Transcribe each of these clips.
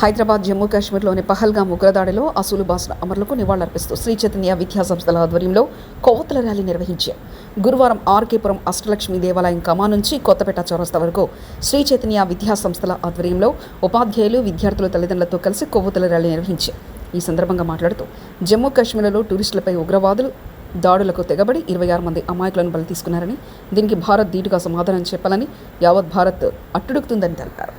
హైదరాబాద్ జమ్మూ కాశ్మీర్లోని పహల్గాం ఉగ్రదాడిలో అసూలు బాసిన అమరులకు నివాళులర్పిస్తూ శ్రీ చైతన్య విద్యా సంస్థల ఆధ్వర్యంలో కొవ్వొత్తుల ర్యాలీ నిర్వహించారు. గురువారం ఆర్కేపురం అష్టలక్ష్మి దేవాలయం కమా నుంచి కొత్తపేట చౌరస్తా వరకు శ్రీ చైతన్య విద్యా సంస్థల ఆధ్వర్యంలో ఉపాధ్యాయులు విద్యార్థుల తల్లిదండ్రులతో కలిసి కొవ్వొత్తుల ర్యాలీ నిర్వహించారు. ఈ సందర్భంగా మాట్లాడుతూ జమ్మూ కాశ్మీర్లో టూరిస్టులపై ఉగ్రవాదులు దాడులకు తెగబడి ఇరవై ఆరు మంది అమాయకులను బలి తీసుకున్నారని దీనికి భారత్ ధీటుగా సమాధానం చెప్పాలని యావత్ భారత్ అట్టుడుకుతుందని తెలిపారు.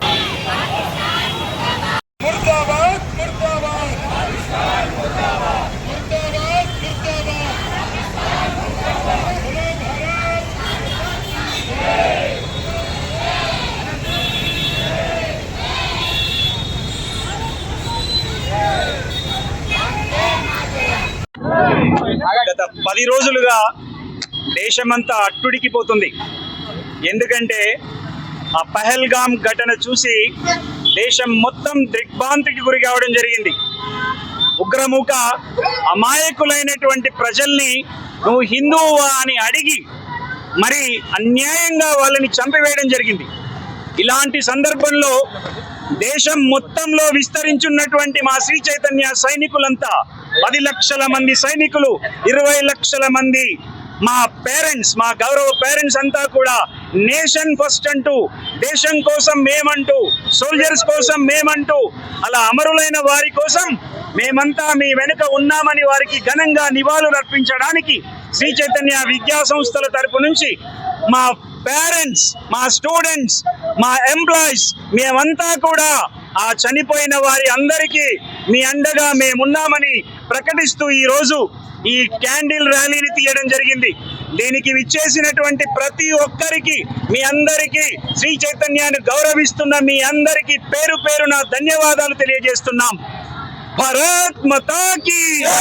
గత పది రోజులుగా దేశమంతా అట్టుడికిపోతుంది. ఎందుకంటే ఆ పహల్గామ్ ఘటన చూసి దేశం మొత్తం దిగ్భ్రాంతికి గురి కావడం జరిగింది. ఉగ్రముఖ అమాయకులైనటువంటి ప్రజల్ని నువ్వు హిందువువా అని అడిగి మరి అన్యాయంగా వాళ్ళని చంపివేయడం జరిగింది. ఇలాంటి సందర్భంలో దేశం మొత్తంలో విస్తరించున్నటువంటి మా శ్రీ చైతన్య సైనికులంతా పది లక్షల మంది సైనికులు ఇరవై లక్షల మంది మా పేరెంట్స్ మా గౌరవ పేరెంట్స్ అంతా కూడా నేషన్ ఫస్ట్ అంటూ దేశం కోసం మేమంటూ సోల్జర్స్ కోసం మేమంటూ అలా అమరులైన వారి కోసం మేమంతా మీ వెనుక ఉన్నామని వారికి ఘనంగా నివాళులు అర్పించడానికి శ్రీ చైతన్య విద్యా సంస్థల తరపు నుంచి మా పేరెంట్స్ మా స్టూడెంట్స్ మా ఎంప్లాయీస్ మేమంతా కూడా ఆ చనిపోయిన వారి అందరికీ మీ అండగా మేమున్నామని ప్రకటిస్తూ ఈరోజు ఈ క్యాండిల్ ర్యాలీని తీయడం జరిగింది. దీనికి విచ్చేసినటువంటి ప్రతి ఒక్కరికి మీ అందరికీ శ్రీ చైతన్యాన్ని గౌరవిస్తున్న మీ అందరికీ పేరు పేరున ధన్యవాదాలు తెలియజేస్తున్నాం. భారత్ మతాకి